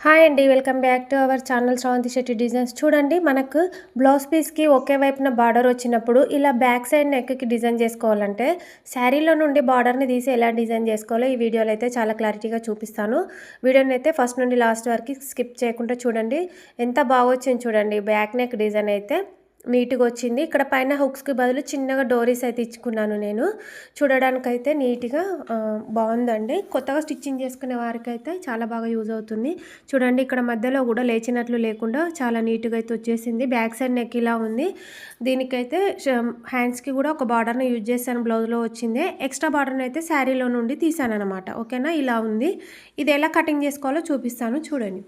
Hi అండి welcome back to our channel Sravanthi Shetty designs చూడండి మనకు బ్లౌజ్ పీస్కి ఒకే వైపున బార్డర్ వచ్చినప్పుడు ఇలా బ్యాక్ సైడ్ నెక్కి డిజైన్ చేసుకోవాలంటే శారీలో నుండి బార్డర్ని తీసి ఎలా డిజైన్ చేసుకోవాలో ఈ వీడియోలో అయితే చాలా క్లారిటీగా చూపిస్తాను. వీడియోని అయితే ఫస్ట్ నుండి లాస్ట్ వరకు స్కిప్ చేయకుండా చూడండి. ఎంత బాగా వచ్చింది చూడండి బ్యాక్ నెక్ డిజైన్ అయితే. నీట్గా వచ్చింది ఇక్కడ పైన హుక్స్కి బదులు చిన్నగా డోరీస్ అయితే ఇచ్చుకున్నాను నేను. చూడడానికైతే నీట్గా బాగుందండి కొత్తగా స్టిచ్చింగ్ చేసుకునే వారికి అయితే చాలా బాగా యూజ్ అవుతుంది. చూడండి ఇక్కడ మధ్యలో కూడా లేచినట్లు లేకుండా చాలా నీట్గా అయితే వచ్చేసింది. బ్యాక్ సైడ్ నెక్ ఇలా ఉంది. దీనికైతే హ్యాండ్స్కి కూడా ఒక బార్డర్ని యూజ్ చేశాను బ్లౌజ్లో వచ్చింది. ఎక్స్ట్రా బార్డర్ని అయితే శారీలో నుండి తీసాను అనమాట ఓకేనా? ఇలా ఉంది. ఇది ఎలా కటింగ్ చేసుకోవాలో చూపిస్తాను. చూడండి.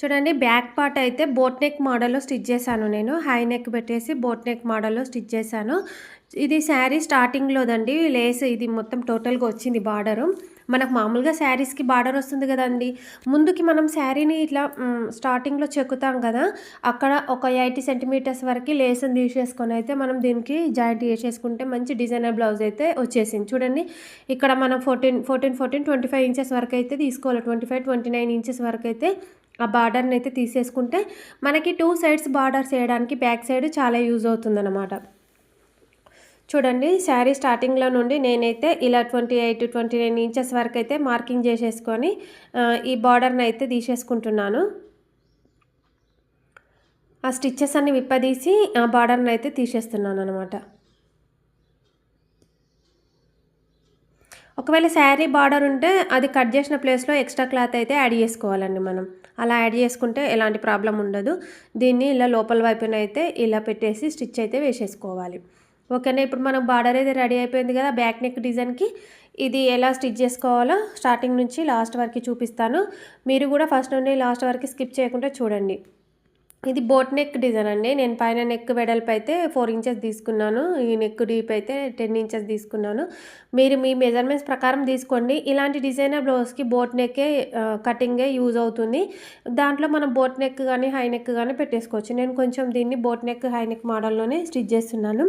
చూడండి బ్యాక్ పార్ట్ అయితే బోట్ నెక్ మోడల్లో స్టిచ్ చేశాను నేను. హై నెక్ పెట్టేసి బోట్ నెక్ మోడల్లో స్టిచ్ చేశాను. ఇది శారీ స్టార్టింగ్లోదండి. లేస్ ఇది మొత్తం టోటల్గా వచ్చింది బార్డరు. మనకు మామూలుగా శారీస్కి బార్డర్ వస్తుంది కదండి. ముందుకి మనం శారీని ఇట్లా స్టార్టింగ్లో చెక్కుతాం కదా. అక్కడ ఒక ఎయిటీ సెంటీమీటర్స్ వరకు లేస్ని తీసేసుకొని అయితే మనం దీనికి జాయింట్ చేసేసుకుంటే మంచి డిజైనర్ బ్లౌజ్ అయితే వచ్చేసింది. చూడండి ఇక్కడ మనం fourteen fourteen fourteen twenty five inches వరకు అయితే తీసుకోవాలి. Twenty five twenty nine inches వరకు అయితే ఆ బార్డర్ని అయితే తీసేసుకుంటే మనకి టూ సైడ్స్ బార్డర్స్ వేయడానికి బ్యాక్ సైడ్ చాలా యూజ్ అవుతుందన్నమాట. చూడండి శారీ స్టార్టింగ్లో నుండి నేనైతే ఇలా twenty eight twenty nine inches వరకు అయితే మార్కింగ్ చేసేసుకొని ఈ బార్డర్ని అయితే తీసేసుకుంటున్నాను. ఆ స్టిచ్చెస్ అన్ని విప్పదీసి ఆ బార్డర్ని అయితే తీసేస్తున్నాను అనమాట ఒకవేళ శారీ బార్డర్ ఉంటే అది కట్ చేసిన ప్లేస్లో ఎక్స్ట్రా క్లాత్ అయితే యాడ్ చేసుకోవాలండి మనం. అలా యాడ్ చేసుకుంటే ఎలాంటి ప్రాబ్లం ఉండదు. దీన్ని ఇలా లోపల వైపున అయితే ఇలా పెట్టేసి స్టిచ్ అయితే వేసేసుకోవాలి. ఓకేనా? ఇప్పుడు మనం బార్డర్ అయితే రెడీ అయిపోయింది కదా బ్యాక్ నెక్ డిజైన్కి. ఇది ఎలా స్టిచ్ చేసుకోవాలో స్టార్టింగ్ నుంచి లాస్ట్ వరకు చూపిస్తాను. మీరు కూడా ఫస్ట్ నుండి లాస్ట్ వరకు స్కిప్ చేయకుండా చూడండి. ఇది బోట్ నెక్ డిజైన్ అండి. నేను పైన నెక్ వెడల్పు అయితే ఫోర్ ఇంచెస్ తీసుకున్నాను. ఈ నెక్ డీప్ అయితే టెన్ ఇంచెస్ తీసుకున్నాను. మీరు మీ మెజర్మెంట్స్ ప్రకారం తీసుకోండి. ఇలాంటి డిజైనర్ బ్లౌజ్కి బోట్ నెక్కే కటింగే యూజ్ అవుతుంది. దాంట్లో మనం బోట్ నెక్ కానీ హై నెక్ కానీ పెట్టేసుకోవచ్చు. నేను కొంచెం దీన్ని బోట్ నెక్ హై నెక్ మోడల్లోనే స్టిచ్ చేస్తున్నాను.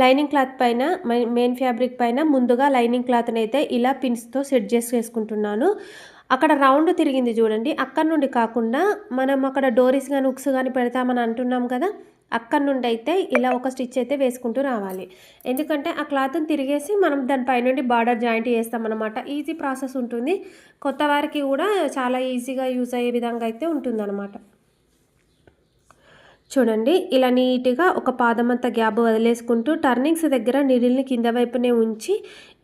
లైనింగ్ క్లాత్ పైన మెయిన్ ఫ్యాబ్రిక్ పైన ముందుగా లైనింగ్ క్లాత్ని అయితే ఇలా పిన్స్తో సెట్ చేసి వేసుకుంటున్నాను అక్కడ రౌండ్ తిరిగింది చూడండి. అక్కడ నుండి కాకుండా మనం అక్కడ డోరీస్ కానీ ఉక్స్ కానీ పెడతామని అంటున్నాం కదా అక్కడ నుండి అయితే ఇలా ఒక స్టిచ్ అయితే వేసుకుంటూ రావాలి. ఎందుకంటే ఆ క్లాత్ని తిరిగేసి మనం దానిపై నుండి బార్డర్ జాయింట్ చేస్తామన్నమాట. ఈజీ ప్రాసెస్ ఉంటుంది. కొత్త వారికి కూడా చాలా ఈజీగా యూజ్ అయ్యే విధంగా అయితే ఉంటుందన్నమాట. చూడండి. ఇలా నీట్గా ఒక పాదమంత గ్యాప్ వదిలేసుకుంటూ టర్నింగ్స్ దగ్గర నిడిల్ని కింద వైపునే ఉంచి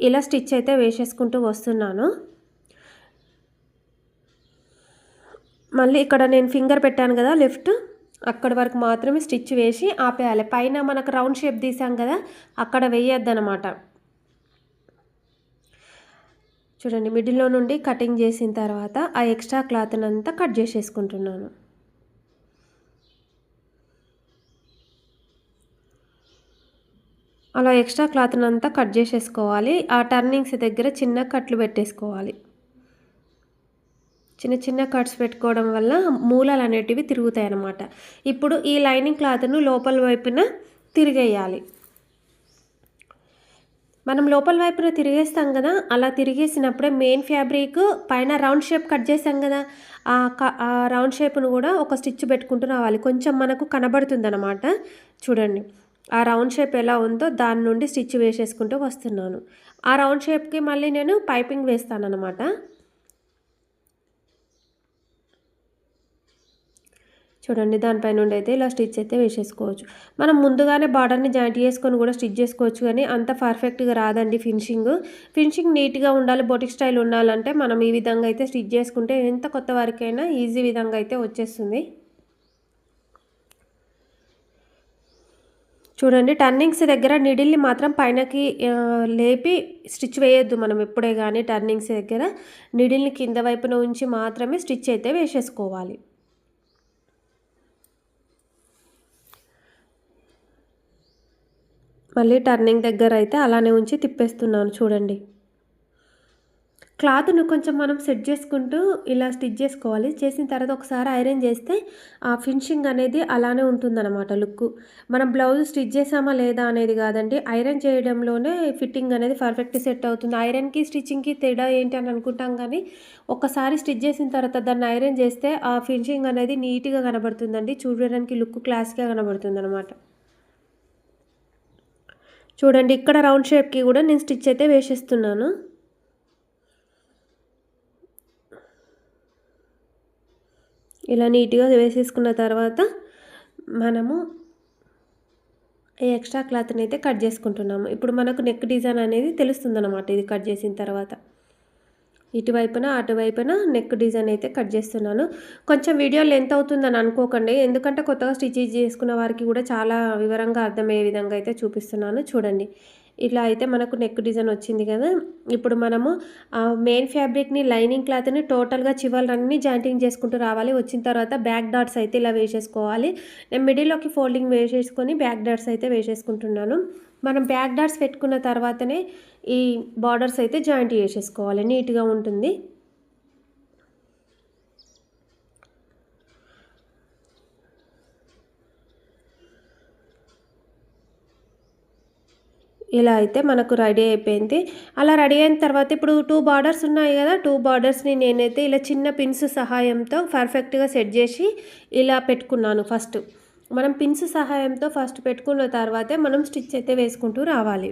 ఇలా స్టిచ్ అయితే వేసేసుకుంటూ వస్తున్నాను. మళ్ళీ ఇక్కడ నేను ఫింగర్ పెట్టాను కదా లెఫ్ట్ అక్కడ వరకు మాత్రమే స్టిచ్ వేసి ఆపేయాలి. పైన మనకు రౌండ్ షేప్ తీసాం కదా అక్కడ వేయొద్దనమాట చూడండి మిడిల్లో నుండి కటింగ్ చేసిన తర్వాత ఆ ఎక్స్ట్రా క్లాత్ని అంతా కట్ చేసేసుకుంటున్నాను. అలా ఎక్స్ట్రా క్లాత్ని అంతా కట్ చేసేసుకోవాలి. ఆ టర్నింగ్స్ దగ్గర చిన్న కట్లు పెట్టేసుకోవాలి. చిన్న చిన్న కట్స్ పెట్టుకోవడం వల్ల మూలలు అనేటివి తిరుగుతాయి అన్నమాట ఇప్పుడు ఈ లైనింగ్ క్లాత్ను లోపల వైపున తిరిగేయాలి. మనం లోపల వైపున తిరిగేస్తాం కదా అలా తిరిగేసినప్పుడే మెయిన్ ఫ్యాబ్రిక్ పైన రౌండ్ షేప్ కట్ చేసాం కదా ఆ క- ఆ రౌండ్ షేప్ను కూడా ఒక స్టిచ్ పెట్టుకుంటూ రావాలి. కొంచెం మనకు కనబడుతుందన్నమాట. చూడండి ఆ రౌండ్ షేప్ ఎలా ఉందో దాని నుండి స్టిచ్ వేసేసుకుంటూ వస్తున్నాను. ఆ రౌండ్ షేప్కి మళ్ళీ నేను పైపింగ్ వేస్తాను అనమాట చూడండి దానిపై నుండి అయితే ఇలా స్టిచ్ అయితే వేసేసుకోవచ్చు. మనం ముందుగానే బార్డర్ని జాయింట్ చేసుకొని కూడా స్టిచ్ చేసుకోవచ్చు కానీ అంత పర్ఫెక్ట్గా రాదండి ఫినిషింగ్. ఫినిషింగ్ నీట్గా ఉండాలి బొటిక్ స్టైల్ ఉండాలంటే మనం ఈ విధంగా అయితే స్టిచ్ చేసుకుంటే ఎంత కొత్త వారికైనా ఈజీ విధంగా అయితే వచ్చేస్తుంది. చూడండి టర్నింగ్స్ దగ్గర నిడిల్ని మాత్రం పైనకి లేపి స్టిచ్ వేయొద్దు మనం ఎప్పుడే కానీ టర్నింగ్స్ దగ్గర. నిడిల్ని కింద వైపున ఉంచి మాత్రమే స్టిచ్ అయితే వేసేసుకోవాలి. మళ్ళీ టర్నింగ్ దగ్గర అయితే అలానే ఉంచి తిప్పేస్తున్నాను చూడండి క్లాత్‌ను కొంచెం మనం సెట్ చేసుకుంటూ ఇలా స్టిచ్ చేసుకోవాలి. చేసిన తర్వాత ఒకసారి ఐరన్ చేస్తే ఆ ఫినిషింగ్ అనేది అలానే ఉంటుందన్నమాట లుక్ మనం బ్లౌజ్ స్టిచ్ చేసామా లేదా అనేది కాదండి. ఐరన్ చేయడంలోనే ఫిట్టింగ్ అనేది పర్ఫెక్ట్ సెట్ అవుతుంది. ఐరన్‌కి, స్టిచ్చింగ్‌కి తేడా ఏంటి అని అనుకుంటాం కానీ, ఒకసారి స్టిచ్ చేసిన తర్వాత దాన్ని ఐరన్ చేస్తే ఆ ఫినిషింగ్ అనేది నీట్‌గా కనబడుతుందండి. చూడడానికి లుక్ క్లాస్‌గా కనబడుతుందనమాట. చూడండి ఇక్కడ రౌండ్ షేప్‌కి కూడా నేను స్టిచ్ అయితే వేసేస్తున్నాను. ఇలా నీట్‌గా వేసేసుకున్న తర్వాత మనము ఈ ఎక్స్ట్రా క్లాత్‌ని అయితే కట్ చేసుకుంటున్నాము. ఇప్పుడు మనకు నెక్ డిజైన్ అనేది తెలుస్తుందనమాట ఇది కట్ చేసిన తర్వాత. ఇటువైపున, అటువైపున నెక్ డిజైన్ అయితే కట్ చేస్తున్నాను. కొంచెం వీడియో లెంత్ అవుతుందని అనుకోకండి. ఎందుకంటే కొత్తగా స్టిచ్ చేసుకున్న వారికి కూడా చాలా వివరంగా అర్థమయ్యే విధంగా అయితే చూపిస్తున్నాను. చూడండి. ఇలా అయితే మనకు నెక్ డిజైన్ వచ్చింది కదా! ఇప్పుడు మనము మెయిన్ ఫ్యాబ్రిక్‌ని లైనింగ్ క్లాత్‌ని టోటల్‌గా చివరన్నీ జాయింటింగ్ చేసుకుంటూ రావాలి. వచ్చిన తర్వాత బ్యాక్ డాట్స్ అయితే ఇలా వేసేసుకోవాలి. నేను మిడిల్‌లోకి ఫోల్డింగ్ వేసేసుకొని బ్యాక్ డాట్స్ అయితే వేసేసుకుంటున్నాను. మనం బ్యాక్ డాట్స్ పెట్టుకున్న తర్వాతనే ఈ బార్డర్స్ అయితే జాయింట్ చేసేసుకోవాలి. నీట్‌గా ఉంటుంది. ఇలా అయితే మనకు రెడీ అయిపోయింది. అలా రెడీ అయిన తర్వాత ఇప్పుడు టూ బార్డర్స్ ఉన్నాయి కదా! టూ బార్డర్స్‌ని నేనైతే ఇలా చిన్న పిన్స్ సహాయంతో పర్ఫెక్ట్‌గా సెట్ చేసి ఇలా పెట్టుకున్నాను ఫస్ట్. మనం పిన్స్ సహాయంతో ఫస్ట్ పెట్టుకున్న తర్వాతే మనం స్టిచ్ అయితే వేసుకుంటూ రావాలి.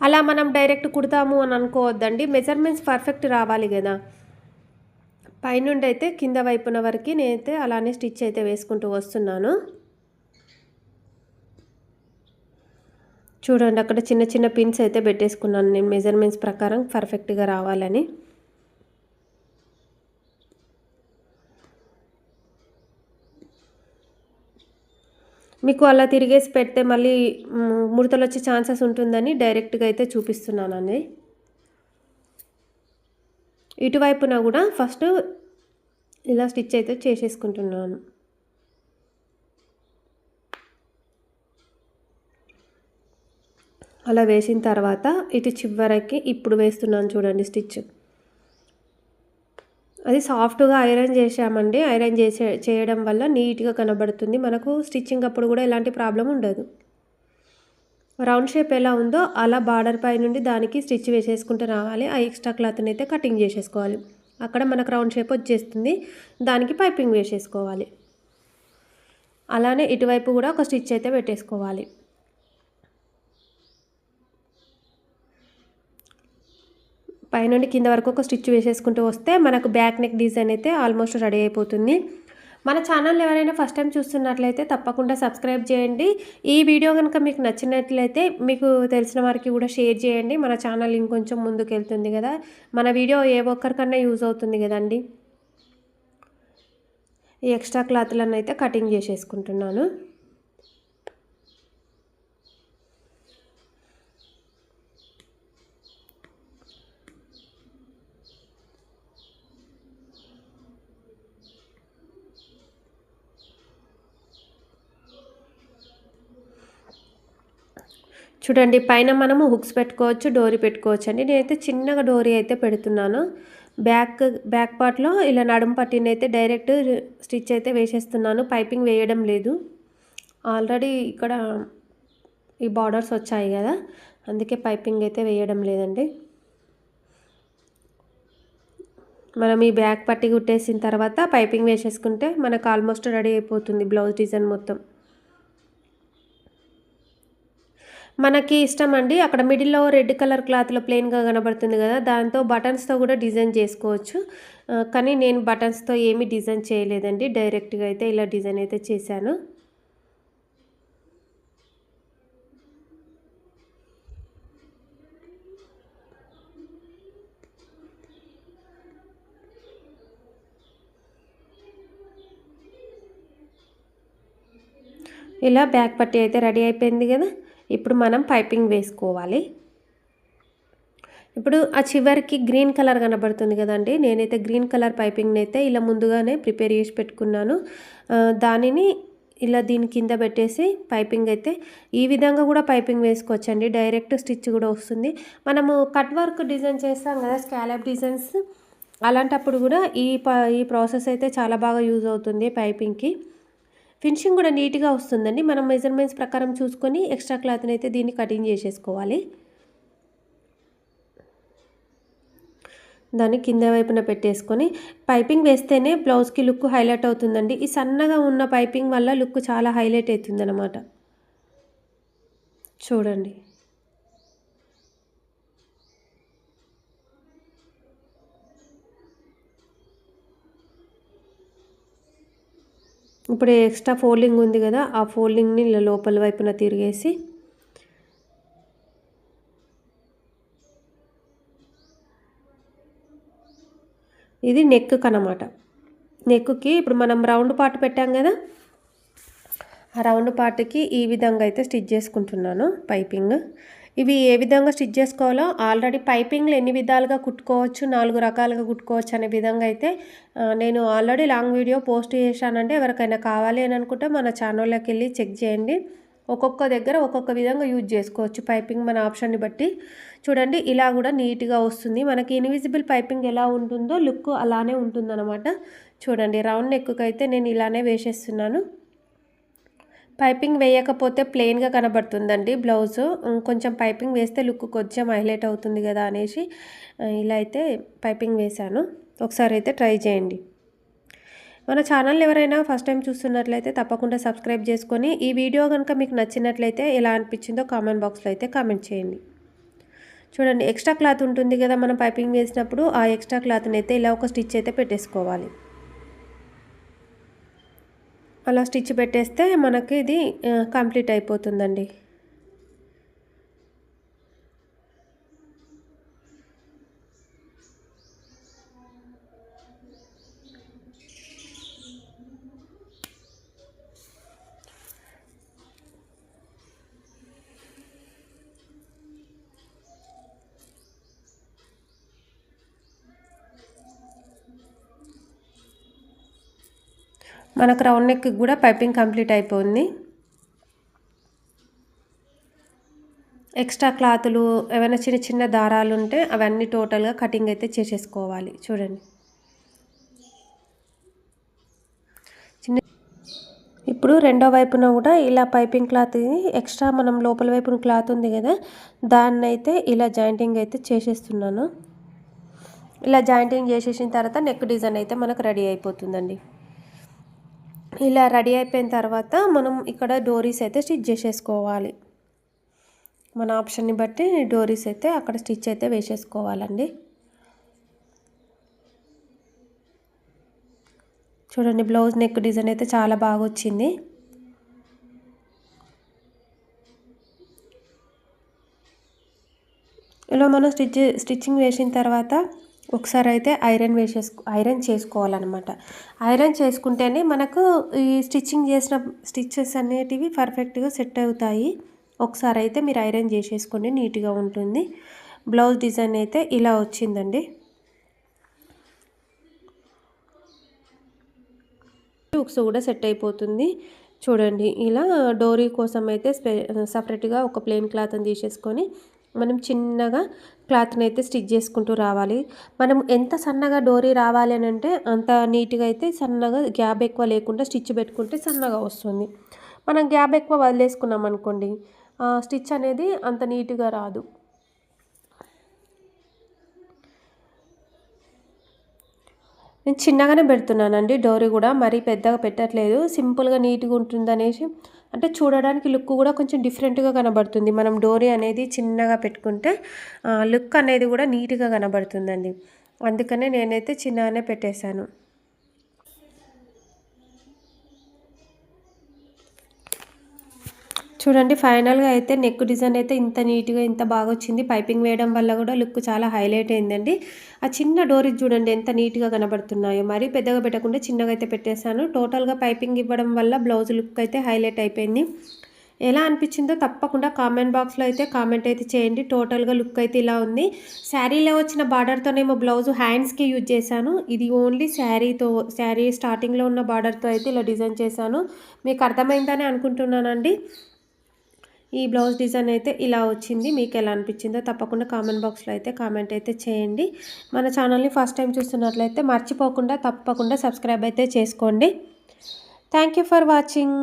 అలా మనం డైరెక్ట్ కుడతాము అని అనుకోవద్దండి. మెజర్మెంట్స్ పర్ఫెక్ట్ రావాలి కదా! పైనుండి అయితే కింద వైపున వరకు నేనైతే అలానే స్టిచ్ అయితే వేసుకుంటూ వస్తున్నాను. చూడండి అక్కడ చిన్న చిన్న పిన్స్ అయితే పెట్టేసుకున్నాను నేను మెజర్మెంట్స్ ప్రకారం పర్ఫెక్ట్‌గా రావాలని. మీకు అలా తిరిగేసి పెడితే మళ్ళీ ముడతలు వచ్చే ఛాన్సెస్ ఉంటుందని డైరెక్ట్‌గా అయితే చూపిస్తున్నానండి. ఇటువైపున కూడా ఫస్ట్ ఇలా స్టిచ్ అయితే చేసేసుకుంటున్నాను. అలా వేసిన తర్వాత ఇటు చివరకి ఇప్పుడు వేస్తున్నాను చూడండి స్టిచ్. అది సాఫ్ట్‌గా ఐరన్ చేసామండి ఐరన్ చేసే చేయడం వల్ల నీట్‌గా కనబడుతుంది. మనకు స్టిచ్చింగ్ అప్పుడు కూడా ఎలాంటి ప్రాబ్లం ఉండదు. రౌండ్ షేప్ ఎలా ఉందో అలా బార్డర్ పై నుండి దానికి స్టిచ్ వేసేసుకుంటూ రావాలి. ఆ ఎక్స్ట్రా క్లాత్‌ని అయితే కటింగ్ చేసేసుకోవాలి. అక్కడ మనకు రౌండ్ షేప్ వచ్చేస్తుంది. దానికి పైపింగ్ వేసేసుకోవాలి. అలానే ఇటువైపు కూడా ఒక స్టిచ్ అయితే పెట్టేసుకోవాలి. పైనుండి కింద వరకు ఒక స్టిచ్ వేసేసుకుంటూ వస్తే మనకు బ్యాక్ నెక్ డిజైన్ అయితే ఆల్మోస్ట్ రెడీ అయిపోతుంది. మన ఛానల్ ఎవరైనా ఫస్ట్ టైం చూస్తున్నట్లయితే తప్పకుండా సబ్స్క్రైబ్ చేయండి. ఈ వీడియో కనుక మీకు నచ్చినట్లయితే మీకు తెలిసిన వారికి కూడా షేర్ చేయండి. మన ఛానల్ ఇంకొంచెం ముందుకెళ్తుంది కదా! మన వీడియో ఏ ఒక్కరికన్నా యూజ్ అవుతుంది కదండి ఈ ఎక్స్ట్రా క్లాత్‌లను అయితే కటింగ్ చేసేసుకుంటున్నాను. చూడండి పైన మనము హుక్స్ పెట్టుకోవచ్చు. డోరీ పెట్టుకోవచ్చండి. నేనైతే చిన్నగా డోరీ అయితే పెడుతున్నాను. బ్యాక్ బ్యాక్ పార్ట్‌లో ఇలా నడుము పట్టీనైతే డైరెక్ట్ స్టిచ్ అయితే వేసేస్తున్నాను. పైపింగ్ వేయడం లేదు. ఆల్రెడీ ఇక్కడ ఈ బార్డర్స్ వచ్చాయి కదా! అందుకే పైపింగ్ అయితే వేయడం లేదండి. మనం ఈ బ్యాక్ పట్టి కుట్టేసిన తర్వాత పైపింగ్ వేసేసుకుంటే మనకు ఆల్మోస్ట్ రెడీ అయిపోతుంది బ్లౌజ్ డిజైన్ మొత్తం. మనకి ఇష్టం అండి. అక్కడ మిడిల్‌లో రెడ్ కలర్ క్లాత్‌లో ప్లెయిన్‌గా కనబడుతుంది కదా! దాంతో బటన్స్‌తో కూడా డిజైన్ చేసుకోవచ్చు. కానీ నేను బటన్స్‌తో ఏమి డిజైన్ చేయలేదండి. డైరెక్ట్‌గా అయితే ఇలా డిజైన్ అయితే చేశాను. ఇలా బ్యాక్ పట్టి అయితే రెడీ అయిపోయింది కదా! ఇప్పుడు మనం పైపింగ్ వేసుకోవాలి. ఇప్పుడు ఆ చివరికి గ్రీన్ కలర్ కనబడుతుంది కదండి. నేనైతే గ్రీన్ కలర్ పైపింగ్‌ని అయితే ఇలా ముందుగానే ప్రిపేర్ చేసి పెట్టుకున్నాను. దానిని ఇలా దీని కింద పెట్టేసి పైపింగ్ అయితే ఈ విధంగా కూడా పైపింగ్ వేసుకోవచ్చండి. డైరెక్ట్ స్టిచ్ కూడా వస్తుంది. మనము కట్ వర్క్ డిజైన్ చేస్తాం కదా స్కాలప్ డిజైన్స్. అలాంటప్పుడు కూడా ఈ ప ఈ ప్రాసెస్ అయితే చాలా బాగా యూజ్ అవుతుంది పైపింగ్కి. ఫినిషింగ్ కూడా నీట్గా వస్తుందండి. మనం మెజర్మెంట్స్ ప్రకారం చూసుకొని ఎక్స్ట్రా క్లాత్ని అయితే దీన్ని కటింగ్ చేసేసుకోవాలి. దాన్ని కింద వైపున పెట్టేసుకొని పైపింగ్ వేస్తేనే బ్లౌజ్కి లుక్ హైలైట్ అవుతుందండి. ఈ సన్నగా ఉన్న పైపింగ్ వల్ల లుక్ చాలా హైలైట్ అవుతుందన్నమాట. చూడండి. ఇప్పుడు ఎక్స్ట్రా ఫోల్డింగ్ ఉంది కదా ఆ ఫోల్డింగ్ని లోపల వైపున తిరిగేసి ఇది నెక్ అనమాట నెక్కి ఇప్పుడు మనం రౌండ్ పార్ట్ పెట్టాం కదా ఆ రౌండ్ పార్ట్కి ఈ విధంగా అయితే స్టిచ్ చేసుకుంటున్నాను పైపింగ్ ఇవి ఏ విధంగా స్టిచ్ చేసుకోవాలో ఆల్రెడీ పైపింగ్లు ఎన్ని విధాలుగా కుట్టుకోవచ్చు నాలుగు రకాలుగా కుట్టుకోవచ్చు అనే విధంగా అయితే నేను ఆల్రెడీ లాంగ్ వీడియో పోస్ట్ చేశానంటే ఎవరికైనా కావాలి అని అనుకుంటే మన ఛానల్లోకి వెళ్ళి చెక్ చేయండి. ఒక్కొక్క దగ్గర ఒక్కొక్క విధంగా యూజ్ చేసుకోవచ్చు పైపింగ్ మన ఆప్షన్ని బట్టి. చూడండి ఇలా కూడా నీట్గా వస్తుంది. మనకి ఇన్విజిబుల్ పైపింగ్ ఎలా ఉంటుందో లుక్ అలానే ఉంటుందన్నమాట. చూడండి రౌండ్ నెక్కు అయితే నేను ఇలానే వేసేస్తున్నాను. పైపింగ్ వేయకపోతే ప్లెయిన్గా కనబడుతుందండి బ్లౌజ్. కొంచెం పైపింగ్ వేస్తే లుక్ కొంచెం హైలైట్ అవుతుంది కదా అనేసి ఇలా అయితే పైపింగ్ వేశాను. ఒకసారి అయితే ట్రై చేయండి. మన ఛానల్ ఎవరైనా ఫస్ట్ టైం చూస్తున్నట్లయితే తప్పకుండా సబ్స్క్రైబ్ చేసుకొని ఈ వీడియో కనుక మీకు నచ్చినట్లయితే ఎలా అనిపించిందో కామెంట్ బాక్స్లో అయితే కామెంట్ చేయండి. చూడండి ఎక్స్ట్రా క్లాత్ ఉంటుంది కదా మనం పైపింగ్ వేసినప్పుడు ఆ ఎక్స్ట్రా క్లాత్ని అయితే ఇలా ఒక స్టిచ్ అయితే పెట్టేసుకోవాలి. అలా స్టిచ్ పెట్టేస్తే మనకి ఇది కంప్లీట్ అయిపోతుందండి. మనకు రౌండ్ నెక్ కూడా పైపింగ్ కంప్లీట్ అయిపోయింది. ఎక్స్ట్రా క్లాతులు ఏమైనా చిన్న చిన్న దారాలు ఉంటే అవన్నీ టోటల్గా కటింగ్ అయితే చేసేసుకోవాలి. చూడండి. చిన్న ఇప్పుడు రెండో వైపున కూడా ఇలా పైపింగ్ క్లాత్ ఎక్స్ట్రా మనం లోపల వైపున క్లాత్ ఉంది కదా దాన్ని అయితే ఇలా జాయింటింగ్ అయితే చేసేస్తున్నాను. ఇలా జాయింటింగ్ చేసేసిన తర్వాత నెక్ డిజైన్ అయితే మనకు రెడీ అయిపోతుందండి. ఇలా రెడీ అయిపోయిన తర్వాత మనం ఇక్కడ డోరీస్ అయితే స్టిచ్ చేసేసుకోవాలి. మన ఆప్షన్ని బట్టి డోరీస్ అయితే అక్కడ స్టిచ్ అయితే వేసేసుకోవాలండి. చూడండి బ్లౌజ్ నెక్ డిజైన్ అయితే చాలా బాగా వచ్చింది. ఇలా మనం స్టిచ్ స్టిచ్చింగ్ వేసిన తర్వాత ఒకసారి అయితే ఐరన్ వేసేసుకో ఐరన్ చేసుకోవాలన్నమాట. ఐరన్ చేసుకుంటేనే మనకు ఈ స్టిచ్చింగ్ చేసిన స్టిచ్చెస్ అనేటివి పర్ఫెక్ట్గా సెట్ అవుతాయి. ఒకసారి అయితే మీరు ఐరన్ చేసేసుకోండి నీట్గా ఉంటుంది. బ్లౌజ్ డిజైన్ అయితే ఇలా వచ్చిందండి. హుక్స్ కూడా సెట్ అయిపోతుంది. చూడండి ఇలా డోరీ కోసం అయితే స్పె సపరేట్గా ఒక ప్లెయిన్ క్లాత్ని తీసేసుకొని మనం చిన్నగా క్లాత్ని అయితే స్టిచ్ చేసుకుంటూ రావాలి. మనం ఎంత సన్నగా డోరీ రావాలి అని అంటే అంత నీట్గా అయితే సన్నగా గ్యాప్ ఎక్కువ లేకుండా స్టిచ్ పెట్టుకుంటే సన్నగా వస్తుంది. మనం గ్యాప్ ఎక్కువ వదిలేసుకున్నాం అనుకోండి స్టిచ్ అనేది అంత నీట్గా రాదు. నేను చిన్నగానే పెడుతున్నానండి. డోరీ కూడా మరీ పెద్దగా పెట్టట్లేదు. సింపుల్గా నీట్గా ఉంటుందనేసి అంటే చూడడానికి లుక్ కూడా కొంచెం డిఫరెంట్గా కనబడుతుంది. మనం డోరీ అనేది చిన్నగా పెట్టుకుంటే లుక్ అనేది కూడా నీట్గా కనబడుతుందండి. అందుకనే నేనైతే చిన్నగానే పెట్టేశాను. చూడండి ఫైనల్గా అయితే నెక్ డిజైన్ అయితే ఇంత నీట్గా ఇంత బాగా వచ్చింది. పైపింగ్ వేయడం వల్ల కూడా లుక్ చాలా హైలైట్ అయిందండి. ఆ చిన్న డోరీ చూడండి ఎంత నీట్గా కనబడుతున్నాయో. మరీ పెద్దగా పెట్టకుండా చిన్నగా అయితే పెట్టేశాను. టోటల్గా పైపింగ్ ఇవ్వడం వల్ల బ్లౌజ్ లుక్ అయితే హైలైట్ అయిపోయింది. ఎలా అనిపించిందో తప్పకుండా కామెంట్ బాక్స్లో అయితే కామెంట్ అయితే చేయండి. టోటల్గా లుక్ అయితే ఇలా ఉంది. శారీలో వచ్చిన బార్డర్తోనేమో బ్లౌజ్ హ్యాండ్స్కి యూజ్ చేశాను. ఇది ఓన్లీ శారీతో శారీ స్టార్టింగ్లో ఉన్న బార్డర్తో అయితే ఇలా డిజైన్ చేశాను. మీకు అర్థమైందని అనుకుంటున్నానండి. ఈ బ్లౌజ్ డిజైన్ అయితే ఇలా వచ్చింది. మీకు ఎలా అనిపించిందో తప్పకుండా కామెంట్ బాక్స్లో అయితే కామెంట్ అయితే చేయండి. మన ఛానల్ని ఫస్ట్ టైం చూస్తున్నట్లయితే మర్చిపోకుండా తప్పకుండా సబ్స్క్రైబ్ అయితే చేసుకోండి. Thank you for watching.